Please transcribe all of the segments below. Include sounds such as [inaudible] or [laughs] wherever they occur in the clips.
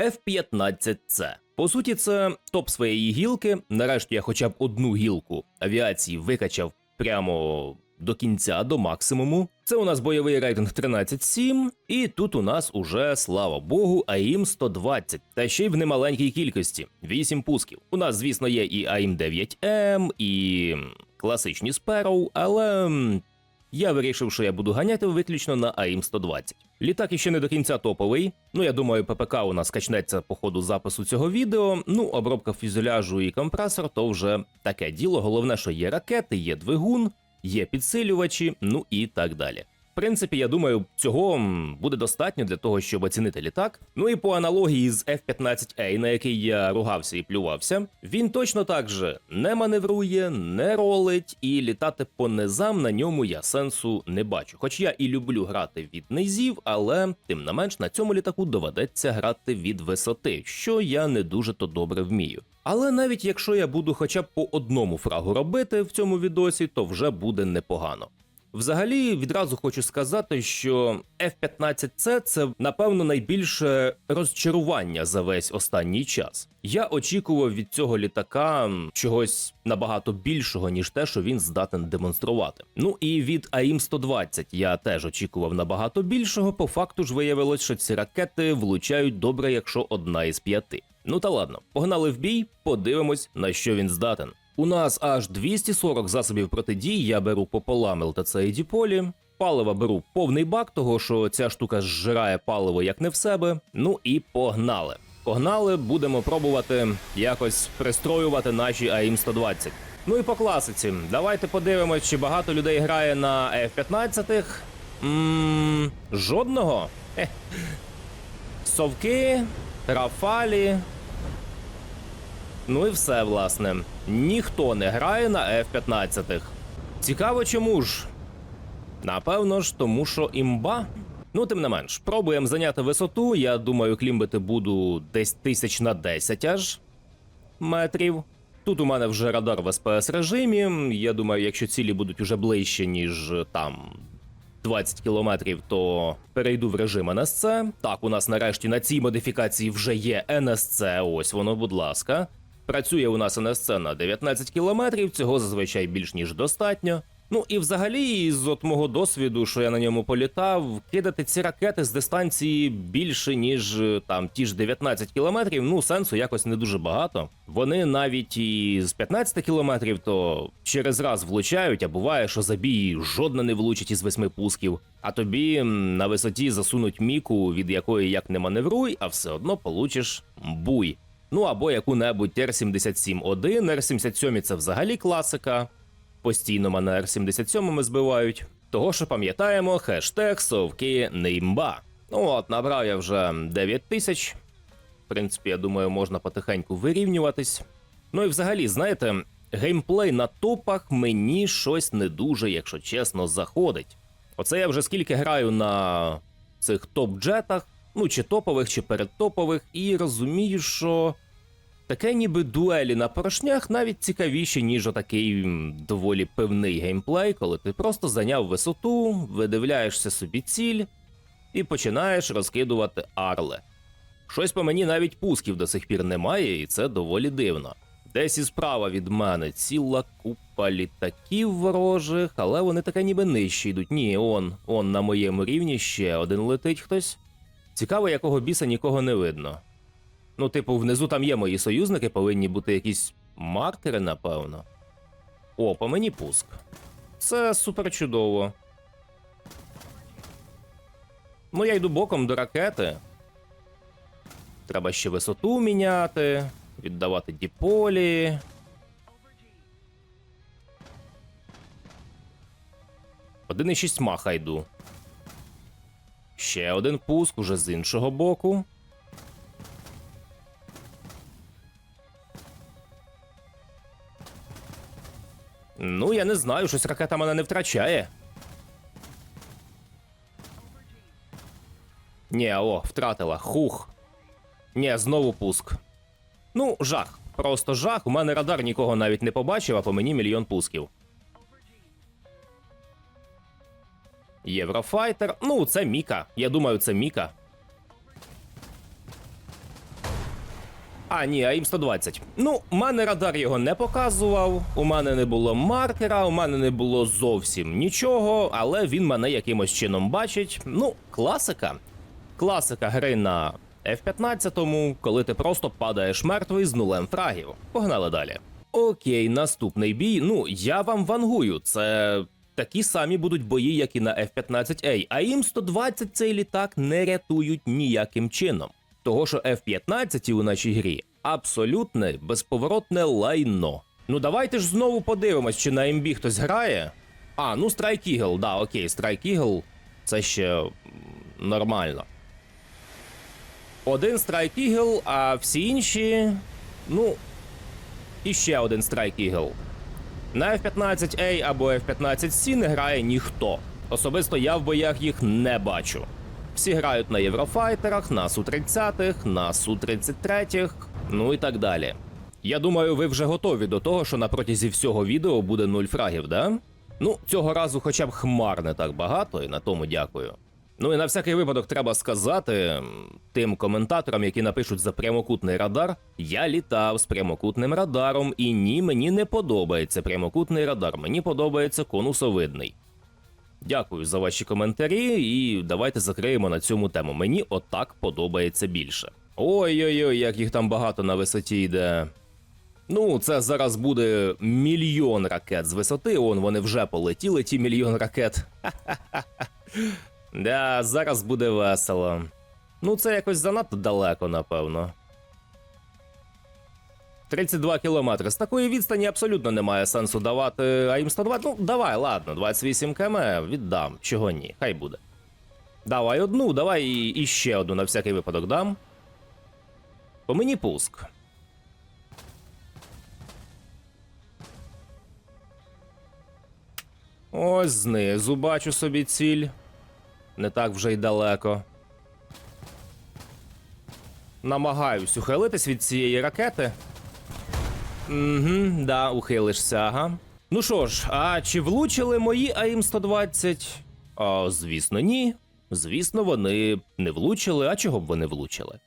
F-15C. По суті, це топ своєї гілки. Нарешті я хоча б одну гілку авіації викачав прямо до кінця, до максимуму. Це у нас бойовий рейтинг 13.7, і тут у нас уже, слава Богу, АІМ 120, та ще й в немаленькій кількості 8 пусків. У нас, звісно, є і АІМ 9М, і класичні Sparrow, але я вирішив, що я буду ганяти виключно на АІМ 120. Літак іще не до кінця топовий. Ну я думаю, ППК у нас качнеться по ходу запису цього відео. Ну, обробка фюзеляжу і компресор то вже таке діло. Головне, що є ракети, є двигун, є підсилювачі, ну і так далі. Принципі, я думаю, цього буде достатньо для того, щоб оцінити літак. Ну і по аналогії з F-15A, на який я ругався і плювався, він точно так же не маневрує, не ролить, і літати по низам на ньому я сенсу не бачу. Хоч я і люблю грати від низів, але тим не менш на цьому літаку доведеться грати від висоти, що я не дуже то добре вмію. Але навіть якщо я буду хоча б по одному фрагу робити в цьому відосі, то вже буде непогано. Взагалі, відразу хочу сказати, що F-15C це напевно найбільше розчарування за весь останній час. Я очікував від цього літака чогось набагато більшого, ніж те, що він здатен демонструвати. Ну і від АІМ 120 я теж очікував набагато більшого. По факту ж виявилось, що ці ракети влучають добре, якщо одна із п'яти. Ну та ладно, погнали в бій, подивимось, на що він здатен. У нас аж 240 засобів протидії, я беру пополам ЛТЦ і Діполі. Палива беру повний бак, того що ця штука зжирає паливо як не в себе. Ну і погнали. Погнали, будемо пробувати якось пристроювати наші АІМ 120. Ну і по класиці. Давайте подивимось, чи багато людей грає на F-15. Ммм, жодного. Хе. Совки, Рафалі, Ну і все, власне. Ніхто не грає на F-15. Цікаво, чому ж? Напевно ж, тому що імба. Ну, тим не менш, пробуємо зайняти висоту. Я думаю, клімбити буду десь тисяч на 10 аж метрів. Тут у мене вже радар в СПС режимі. Я думаю, якщо цілі будуть уже ближче, ніж там 20 кілометрів, то перейду в режим НСЦ. Так, у нас нарешті на цій модифікації вже є НСЦ. Ось воно, будь ласка. Працює у нас НСЦ на 19 кілометрів, цього зазвичай більш ніж достатньо. Ну і взагалі, з от мого досвіду, що я на ньому політав, кидати ці ракети з дистанції більше, ніж е, там ті ж 19 кілометрів, ну сенсу якось не дуже багато. Вони навіть і з 15 кілометрів то через раз влучають, а буває, що забій жодна не влучить із восьми пусків. А тобі на висоті засунуть міку, від якої як не маневруй, а все одно получиш буй. Ну або яку-небудь Р-77-1, Р-77 це взагалі класика. Постійно мене Р-77 збивають. Того, що пам'ятаємо, хештег совки неймба. Ну от, набрав я вже 9 тисяч. В принципі, я думаю, можна потихеньку вирівнюватись. Ну і взагалі, знаєте, геймплей на топах мені щось не дуже, якщо чесно, заходить. Оце я вже скільки граю на цих топ-джетах, ну чи топових, чи передтопових, і розумію, що таке ніби дуелі на порожнях навіть цікавіші, ніж отакий доволі певний геймплей, коли ти просто зайняв висоту, видивляєшся собі ціль і починаєш розкидувати арли. Щось по мені навіть пусків до сих пір немає, і це доволі дивно. Десь і справа від мене ціла купа літаків ворожих, але вони таке ніби нижче йдуть. Ні, он, он на моєму рівні ще один летить хтось. Цікаво, якого біса нікого не видно. Ну, типу, внизу там є мої союзники, повинні бути якісь маркери, напевно. О, по мені пуск. Це супер чудово. Ну, я йду боком до ракети. Треба ще висоту міняти, віддавати діполі. Один і шість маха йду. Ще один пуск уже з іншого боку. Ну, я не знаю, щось ракета мене не втрачає. Ні, о, втратила. Хух. Ні, знову пуск. Ну, жах. Просто жах. У мене радар нікого навіть не побачив, а по мені мільйон пусків. Єврофайтер. Ну, це Міка. Я думаю, це Міка. А, ні, АІМ 120. Ну, мене радар його не показував, у мене не було маркера, у мене не було зовсім нічого, але він мене якимось чином бачить. Ну, класика. Класика гри на F-15, коли ти просто падаєш мертвий з нулем фрагів. Погнали далі. Окей, наступний бій. Ну, я вам вангую. Це такі самі будуть бої, як і на F-15A. А їм 120 цей літак не рятують ніяким чином. Того, що F-15 у нашій грі абсолютне безповоротне лайно. Ну давайте ж знову подивимось, чи на МБ хтось грає. А, ну Strike Eagle, да, окей, Strike Eagle це ще нормально. Один Strike Eagle, а всі інші. Ну. І ще один Strike Eagle. На F-15A або F-15C не грає ніхто. Особисто я в боях їх не бачу. Всі грають на Єврофайтерах, на Су-30, на Су-33, ну і так далі. Я думаю, ви вже готові до того, що на протязі всього відео буде нуль фрагів, да? Ну, цього разу хоча б хмар не так багато, і на тому дякую. Ну і на всякий випадок треба сказати тим коментаторам, які напишуть за прямокутний радар. Я літав з прямокутним радаром, і ні, мені не подобається прямокутний радар, мені подобається конусовидний. Дякую за ваші коментарі, і давайте закриємо на цьому тему. Мені отак подобається більше. Ой-ой-ой, як їх там багато на висоті йде. Ну, це зараз буде мільйон ракет з висоти. Он вони вже полетіли, ті мільйон ракет. Да, зараз буде весело. Ну, це якось занадто далеко, напевно. 32 кілометри. З такої відстані абсолютно немає сенсу давати АІМ 120. Ну, давай, ладно, 28 км віддам. Чого ні, хай буде. Давай одну, давай і, і ще одну на всякий випадок дам. По мені пуск. Ось знизу бачу собі ціль. Не так вже й далеко. Намагаюсь ухилитись від цієї ракети. Угу, да, ухилишся, ага. Ну що ж, а чи влучили мої АІМ 120? А, звісно, ні. Звісно, вони не влучили. А чого б вони влучили?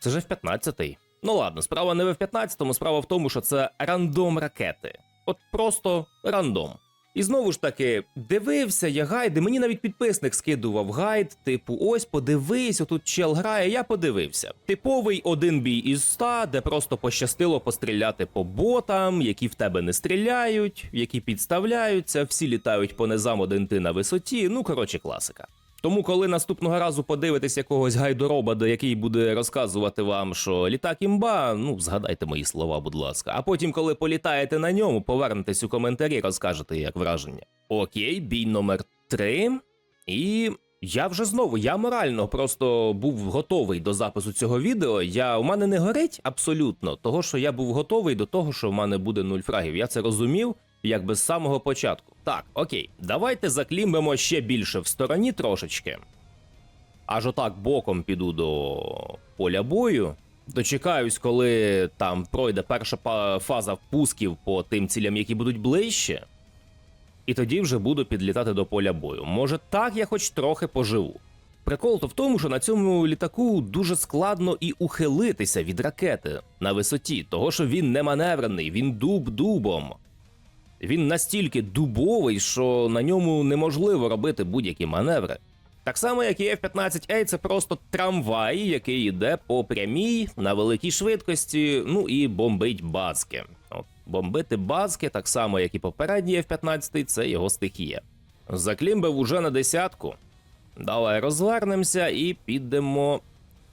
Це ж F-15. Ну ладно, справа не в F-15, справа в тому, що це рандом ракети. От просто рандом. І знову ж таки, дивився я гайди. Мені навіть підписник скидував гайд, типу, ось подивись, отут чел грає. Я подивився. Типовий один бій із ста, де просто пощастило постріляти по ботам, які в тебе не стріляють, які підставляються, всі літають по низам один ти на висоті. Ну коротше, класика. Тому, коли наступного разу подивитесь якогось гайдоробада, який буде розказувати вам, що літак імба, ну згадайте мої слова, будь ласка. А потім, коли політаєте на ньому, повернетесь у коментарі, розкажете як враження. Окей, бій номер три. І я вже знову, я морально просто був готовий до запису цього відео. Я у мене не горить абсолютно, того що я був готовий до того, що в мене буде нуль фрагів. Я це розумів. Якби з самого початку. Так, окей, давайте заклімбимо ще більше в стороні трошечки. Аж отак боком піду до поля бою. Дочекаюсь, коли там пройде перша фаза впусків по тим цілям, які будуть ближче. І тоді вже буду підлітати до поля бою. Може, так я хоч трохи поживу. Прикол то в тому, що на цьому літаку дуже складно і ухилитися від ракети на висоті, того що він не маневрений, він дуб дубом. Він настільки дубовий, що на ньому неможливо робити будь-які маневри. Так само, як і F-15A, це просто трамвай, який йде по прямій на великій швидкості, ну і бомбить базки. От, бомбити базки, так само, як і попередній F-15, це його стихія. Заклімбив уже на десятку. Давай розвернемося і підемо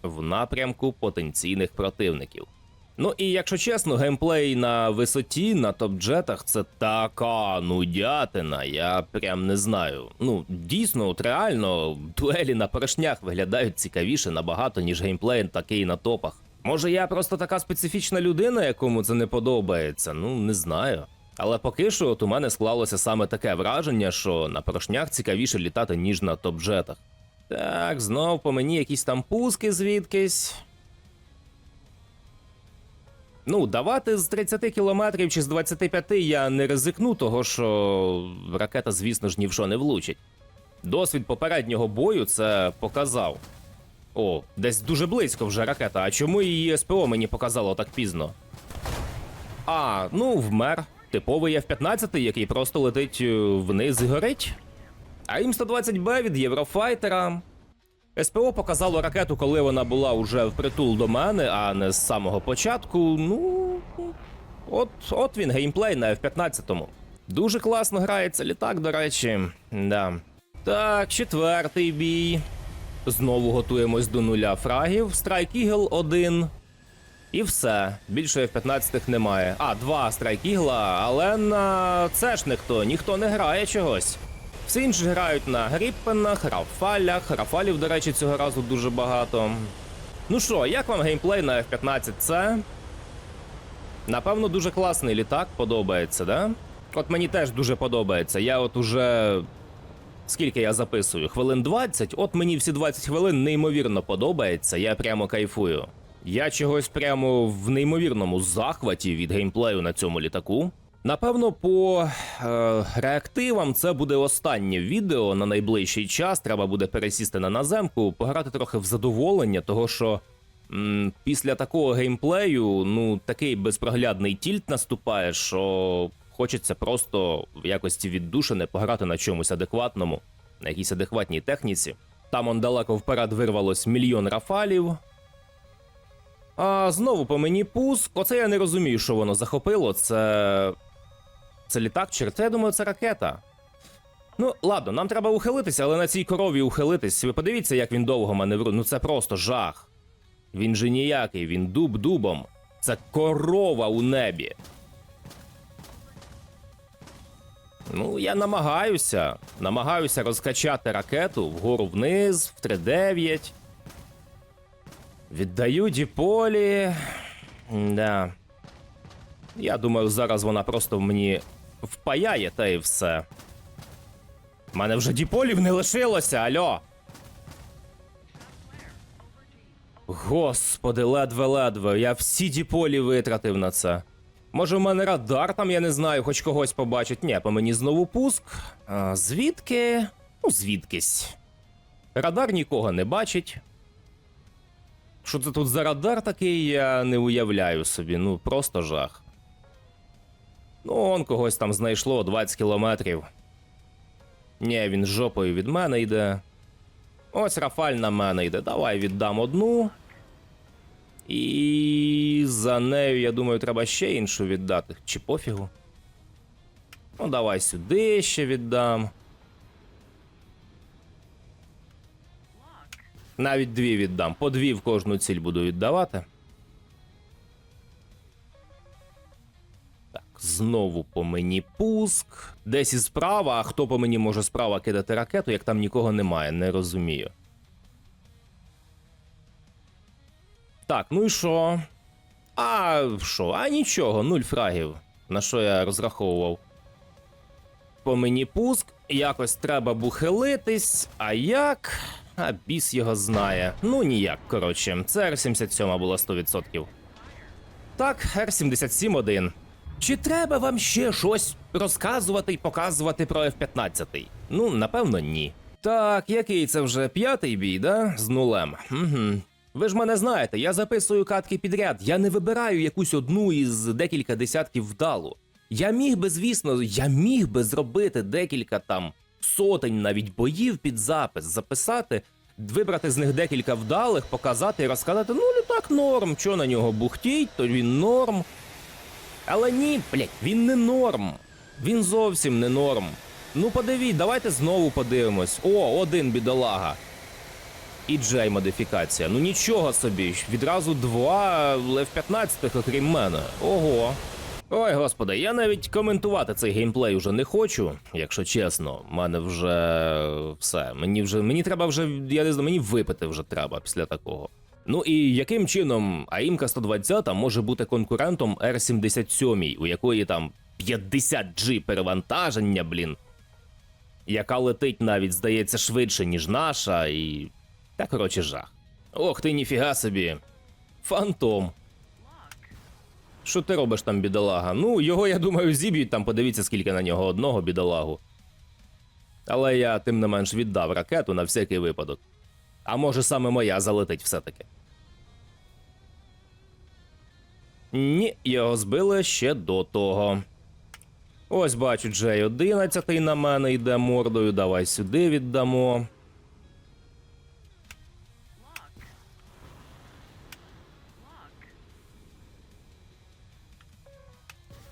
в напрямку потенційних противників. Ну і якщо чесно, геймплей на висоті, на топ-джетах це така нудятина, я прям не знаю. Ну, дійсно, от реально, дуелі на поршнях виглядають цікавіше набагато, ніж геймплей такий на топах. Може, я просто така специфічна людина, якому це не подобається, ну не знаю. Але поки що от у мене склалося саме таке враження, що на поршнях цікавіше літати, ніж на топ-джетах. Так, знов по мені якісь там пуски звідкись. Ну, давати з 30 кілометрів чи з 25 я не ризикну, того що ракета, звісно ж, ні в що не влучить. Досвід попереднього бою це показав. О, десь дуже близько вже ракета. А чому її СПО мені показало так пізно? А, ну, вмер. Типовий F-15, який просто летить е, вниз і горить. А ім 120Б від Єврофайтера. СПО показало ракету, коли вона була уже впритул до мене, а не з самого початку. Ну. От, от він геймплей на F-15. Дуже класно грається літак, до речі. Да. Так, четвертий бій. Знову готуємось до нуля фрагів. Страйк Eagle 1. І все. Більше F-15 немає. А, два Страйк Ігла, але на це ж ніхто, ніхто не грає чогось. Всі інші грають на Гріппенах, Рафалях. Рафалів, до речі, цього разу дуже багато. Ну що, як вам геймплей на F-15C? Напевно, дуже класний літак, подобається, да? От мені теж дуже подобається. Я от уже. Скільки я записую? Хвилин 20? От мені всі 20 хвилин неймовірно подобається, я прямо кайфую. Я чогось прямо в неймовірному захваті від геймплею на цьому літаку. Напевно, по е, реактивам це буде останнє відео на найближчий час. Треба буде пересісти на наземку, пограти трохи в задоволення, того що м, після такого геймплею, ну такий безпроглядний тільт наступає, що хочеться просто в якості віддушини пограти на чомусь адекватному, на якійсь адекватній техніці. Там он далеко вперед вирвалось мільйон рафалів. А знову по мені пуск. Оце я не розумію, що воно захопило. Це. Це літак чи це, я думаю, це ракета. Ну, ладно, нам треба ухилитися, але на цій корові ухилитись. Ви подивіться, як він довго маневрує. Ну це просто жах. Він же ніякий, він дуб дубом. Це корова у небі. Ну, я намагаюся. Намагаюся розкачати ракету вгору вниз, в 3-9. Віддаю Діполі. Да. Я думаю, зараз вона просто мені впаяє та і все. У мене вже діполів не лишилося, альо. Господи, ледве-ледве. Я всі діполі витратив на це. Може, в мене радар там, я не знаю, хоч когось побачить. Ні, по мені знову пуск. А, звідки? Ну, звідкись. Радар нікого не бачить. Що це тут за радар такий, я не уявляю собі. Ну, просто жах. Ну, он когось там знайшло 20 кілометрів. Ні, він жопою від мене йде. Ось Рафаль на мене йде. Давай віддам одну. І за нею, я думаю, треба ще іншу віддати. Чи пофігу? Ну, давай сюди ще віддам. Навіть дві віддам. По дві в кожну ціль буду віддавати. Знову по мені пуск. Десь і справа, а хто по мені може справа кидати ракету, як там нікого немає, не розумію. Так, ну і що? А що? А нічого, нуль фрагів. На що я розраховував? По мені пуск, якось треба бухилитись, а як? А біс його знає. Ну ніяк, коротше. Це Р-77 була 100%. Так, Р-77-1. Чи треба вам ще щось розказувати і показувати про F-15? Ну, напевно, ні. Так, який це вже п'ятий бій, да? З нулем. Угу. Ви ж мене знаєте, я записую катки підряд, я не вибираю якусь одну із декілька десятків вдалу. Я міг би, звісно, я міг би зробити декілька там сотень навіть боїв під запис, записати, вибрати з них декілька вдалих, показати і розказати, ну літак норм, що на нього бухтіть, то він норм. Але ні, блять, він не норм. Він зовсім не норм. Ну подивіть, давайте знову подивимось. О, один бідолага. І Джей модифікація. Ну нічого собі, відразу два F-15, окрім мене. Ого. Ой, господи, я навіть коментувати цей геймплей вже не хочу, якщо чесно. У мене вже все. Мені вже мені треба вже, я не знаю, мені випити вже треба після такого. Ну і яким чином АІМКа 120 може бути конкурентом Р-77, у якої там 50G перевантаження, блін, яка летить навіть, здається, швидше, ніж наша, і. Та коротше жах. Ох ти ніфіга собі. Фантом. Що ти робиш там, бідолага? Ну, його, я думаю, зіб'ють там, подивіться, скільки на нього одного бідолагу. Але я тим не менш віддав ракету на всякий випадок. А може саме моя залетить все-таки. Ні, його збили ще до того. Ось бачу, Джей 11 на мене йде мордою. Давай сюди віддамо.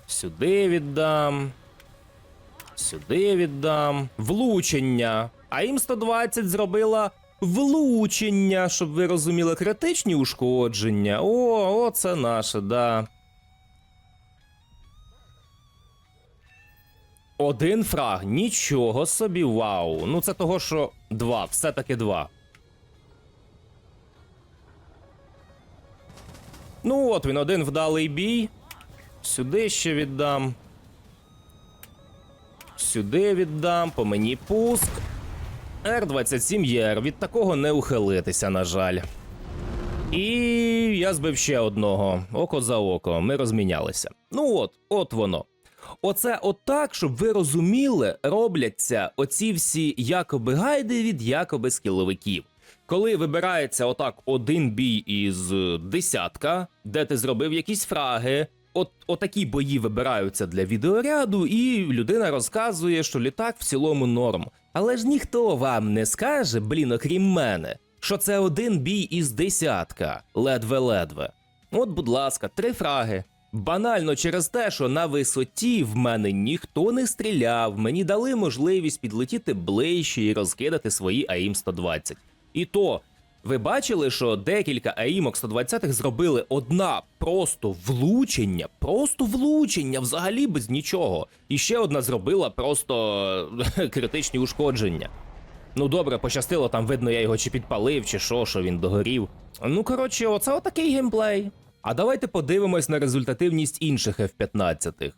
Сюди віддам. Сюди віддам. Влучення. А їм 120 зробила влучення, щоб ви розуміли, критичні ушкодження. О, о, це наше, да. Один фраг, нічого собі, вау. Ну це того, що два, все-таки два. Ну от він, один вдалий бій. Сюди ще віддам. Сюди віддам, по мені пуск. Р-27 Від такого не ухилитися, на жаль. І я збив ще одного. Око за око. Ми розмінялися. Ну от, от воно. Оце отак, щоб ви розуміли, робляться оці всі якоби гайди від якоби скіловиків. Коли вибирається отак один бій із е, десятка, де ти зробив якісь фраги, от отакі бої вибираються для відеоряду, і людина розказує, що літак в цілому норм. Але ж ніхто вам не скаже, блін, окрім мене, що це один бій із десятка, ледве-ледве. От, будь ласка, три фраги. Банально через те, що на висоті в мене ніхто не стріляв, мені дали можливість підлетіти ближче і розкидати свої АІМ 120. І то, ви бачили, що декілька АІМок 120 зробили одна просто влучення, просто влучення, взагалі без нічого. І ще одна зробила просто [laughs] критичні ушкодження. Ну добре, пощастило, там видно, я його чи підпалив, чи що, що він догорів. Ну коротше, оце отакий геймплей. А давайте подивимось на результативність інших F-15.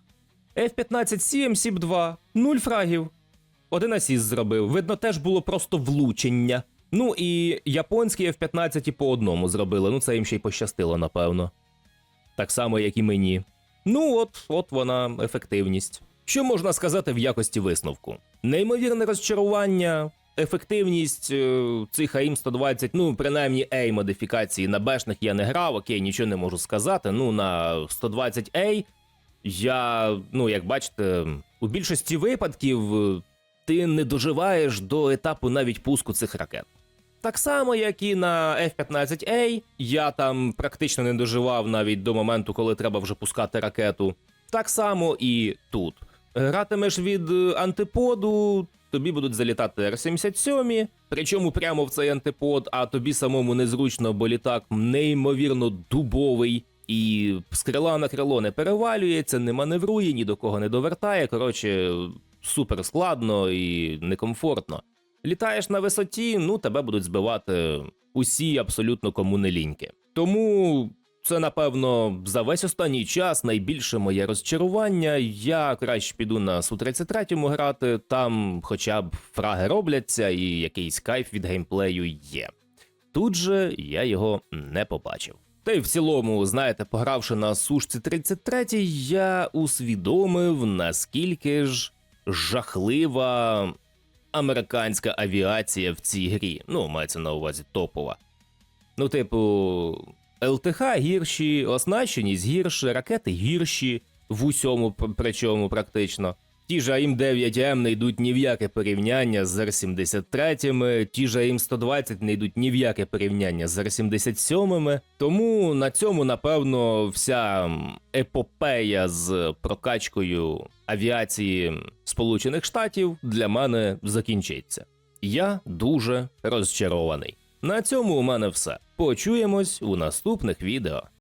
F-15 Сім, Сіп 2, 0 фрагів. Один асіст зробив. Видно, теж було просто влучення. Ну і японські F-15 по одному зробили. Ну це їм ще й пощастило, напевно. Так само, як і мені. Ну от, от вона, ефективність. Що можна сказати в якості висновку? Неймовірне розчарування, ефективність е, цих АІМ 120, ну принаймні A модифікації на бешних я не грав, окей, нічого не можу сказати. Ну на 120A я, ну як бачите, у більшості випадків е, ти не доживаєш до етапу навіть пуску цих ракет. Так само, як і на F-15A, я там практично не доживав навіть до моменту, коли треба вже пускати ракету. Так само і тут. Гратимеш від е, антиподу, тобі будуть залітати Р-77, причому прямо в цей антипод, а тобі самому незручно, бо літак неймовірно дубовий. І з крила на крило не перевалюється, не маневрує, ні до кого не довертає. Коротше, супер складно і некомфортно. Літаєш на висоті, ну тебе будуть збивати усі абсолютно кому не ліньки. Тому це, напевно, за весь останній час найбільше моє розчарування. Я краще піду на Су-33 грати, там хоча б фраги робляться і якийсь кайф від геймплею є. Тут же я його не побачив. Та й в цілому, знаєте, погравши на сушці 33, я усвідомив, наскільки ж жахлива американська авіація в цій грі. Ну, мається на увазі топова. Ну, типу, ЛТХ гірші, оснащеність гірше, ракети гірші в усьому, причому практично. Ті ж АІМ 9М не йдуть ні в яке порівняння з Р-73, ті ж АІМ 120 не йдуть ні в яке порівняння з Р-77. Тому на цьому, напевно, вся епопея з прокачкою авіації Сполучених Штатів для мене закінчиться. Я дуже розчарований. На цьому у мене все. Почуємось у наступних відео.